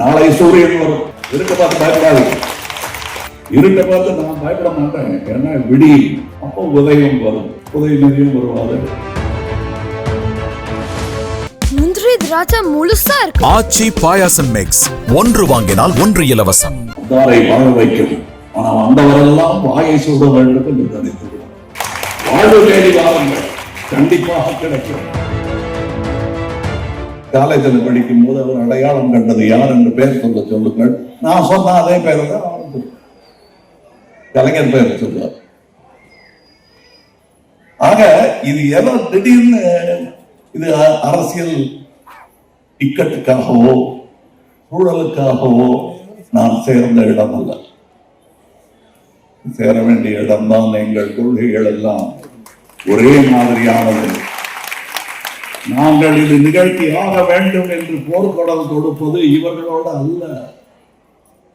நாளை சூரியன் வரும். இருக்க பார்த்து பயப்படாது இருட்டை பார்த்து நான் பயப்பட மாட்டேன். ஏன்னா விடி அப்போ உதயம் வரும். உதயநிதியும் வருவாரு. முந்திரி திராட்சை முழுசா இருக்கு. ஆச்சி பாயாசம் மிக்ஸ் ஒன்று வாங்கினால் ஒன்று இலவசம். அந்தாரை வாழ வைக்கும். ஆனா வந்தவரெல்லாம் வாயை சூட வேண்டும் என்று நினைத்து வாழ்வு தேடி வாருங்கள். கண்டிப்பாக கிடைக்கும். காலேஜில் படிக்கும் போது அவர் அடையாளம் கண்டது யார் என்று பெயர் சொல்ல சொல்லுங்கள். நான் சொன்ன அதே பெயர் தான் கலைஞர் பெயர் சொல்லுவார். ஆக இது ஏதோ திடீர்னு இது அரசியல் இக்கட்டுக்காகவோ சூழலுக்காகவோ நான் சேர்ந்த இடம் அல்ல. சேர வேண்டிய இடம்தான் எங்கள் கொள்கைகள் எல்லாம். ஒரே மாதிரியானது. நாங்கள் இது நிகழ்த்தி ஆக வேண்டும் என்று போர்க்குடல் கொடுப்பது இவர்களோட அல்ல.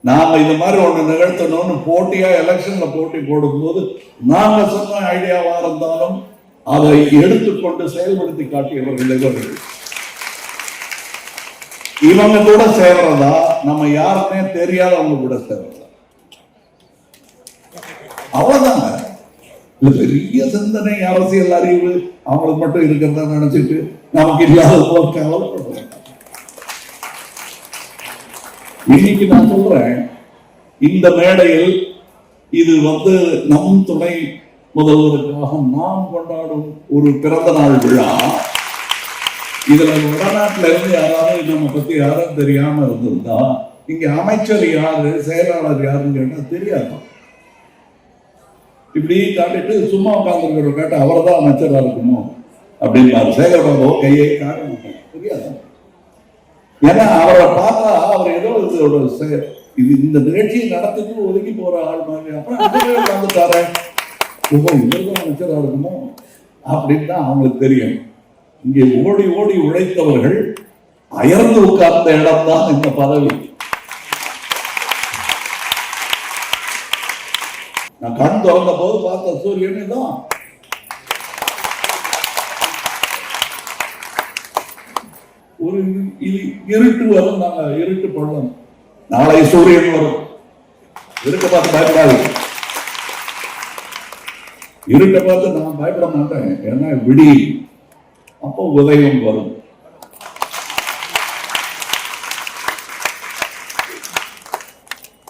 நாம இது மாதிரி ஒன்று நிகழ்த்தணும்னு போட்டியா எலெக்ஷன்ல போட்டி போடும்போது நாங்க சொன்ன ஐடியாவா இருந்தாலும் அதை எடுத்துக்கொண்டு செயல்படுத்தி காட்டியவர்கள் இவர்கள். இவங்க கூட சேர்றதா? நம்ம யாருமே தெரியாதவங்க கூட சேர்றதா? அவ்வளவுதாங்க. இது பெரிய சிந்தனை அரசியல் அறிவு அவங்களுக்கு மட்டும் இருக்கிறதா நினைச்சிட்டு நமக்கு இல்லாத போது இன்னைக்கு நான் சொல்றேன் இந்த மேடையில் இது வந்து நம் துணை முதல்வருக்காக நாம் கொண்டாடும் ஒரு பிறந்த நாள் விழா. இதுல வடநாட்டுல இருந்து யாராவது நம்ம பத்தி யாரும் தெரியாம இருந்திருந்தா இங்க அமைச்சர் யாரு செயலாளர் யாருன்னு கேட்டா தெரியாது. இப்படி காட்டிட்டு சும்மா உட்கார்ந்துருக்கிற கேட்ட அவரை தான் அமைச்சரா இருக்கணும் அப்படின்னு சேகர்பாபு கையை காரணம் புரியாது? ஏன்னா அவரை பார்த்தா அவர் ஏதோ ஒரு இது இந்த நிகழ்ச்சியை நடத்திட்டு ஒதுக்கி போற ஆள் மாதிரி. அப்புறம் அங்கேயே உட்கார்ந்துட்டாரே ஓ இவர்தான் அமைச்சரா இருக்குமோ அப்படின்னு தான் அவங்களுக்கு தெரியும். இங்கே ஓடி ஓடி உழைத்தவர்கள் அயர்ந்து உட்கார்ந்த இடம் தான் இந்த பதவி. நான் கண் திறந்த போது பார்த்த சூரியனே தான். ஒரு இது இருட்டு வரும் நாங்க இருட்டு பள்ளம் நாளை சூரியன் வரும். இருக்க பார்த்து பயப்படாது. இருட்டை பார்த்து நான் பயப்பட மாட்டேன். ஏன்னா விடி அப்போ உதயம் வரும்.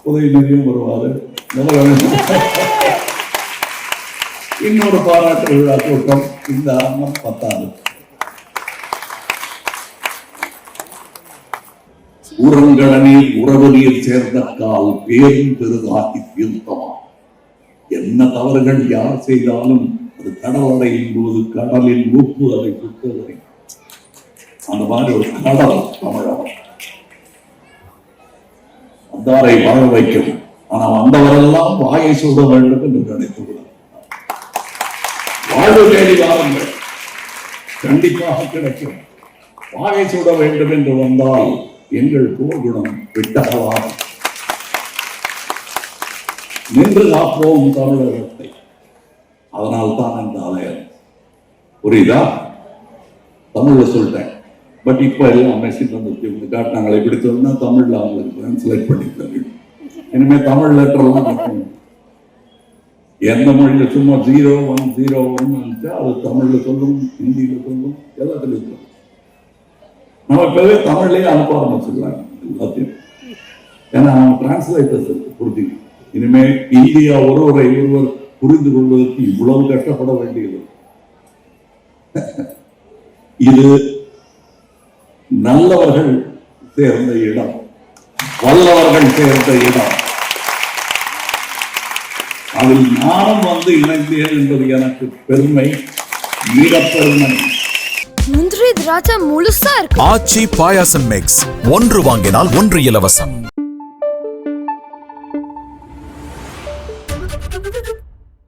உதயநிதியும் வருவாரு. இன்னொரு பாராட்டு விழா கூட்டம் இந்த ஆரம் பத்தாது. உரங்கடனில் உறவு நீர் சேர்ந்த கால் பேரும் பெருதாகி தீர்த்தமா என்ன தவறுகள் யார் செய்தாலும் அது கடல் அடையும் போது கடலில் உப்பு அதை சுத்தவரை அந்த மாதிரி ஒரு கடல் தமிழகம். அந்தாரை வாழ வைக்கும். ஆனா வந்தவரெல்லாம் வாயை சூட வேண்டும் என்று நினைத்து விடும் வாழ்வு தேடி வாருங்கள். கண்டிப்பாக கிடைக்கும். வாயை சூட வேண்டும் என்று வந்தால் எங்கள் போர்குணம் விட்டகலாம் நின்று காப்போம் தமிழகத்தை அதனால் தான் இந்த ஆலயம். புரியுதா? தமிழ்ல சொல்லிட்டேன். பட் இப்ப எல்லாம் மெஷின் வந்து காட்டினாங்களே. இப்படி சொன்னா தமிழ்ல அவங்களுக்கு டிரான்ஸ்லேட் பண்ணிட்டு இனிமே தமிழ் லெட்டர் எல்லாம் எந்த மொழியில சும்மா ஜீரோ ஒன் ஜீரோ ஒன் அது தமிழ்ல சொல்லும் ஹிந்தியில சொல்லும் எல்லாத்துலயும் சொல்லும். நம்ம இப்பவே தமிழ்லேயே அனுப்ப ஆரம்பிச்சிடலாம் எல்லாத்தையும். ஏன்னா அவங்க டிரான்ஸ்லேட்டர்ஸ் இருக்கு புரிஞ்சு இனிமே இந்தியா ஒருவரை ஒருவர் புரிந்து கொள்வதற்கு இவ்வளவு கஷ்டப்பட வேண்டியது. இது நல்லவர்கள் சேர்ந்த இடம். வல்லவர்கள் சேர்ந்த இடம் அதில் நானும் வந்து இணைந்தேன் என்பது எனக்கு பெருமை வீரப்பெருமை முந்திரி திராட்சை முழுசா இருக்கு. ஆச்சி பாயாசம் மிக்ஸ் ஒன்று வாங்கினால் ஒன்று இலவசம்.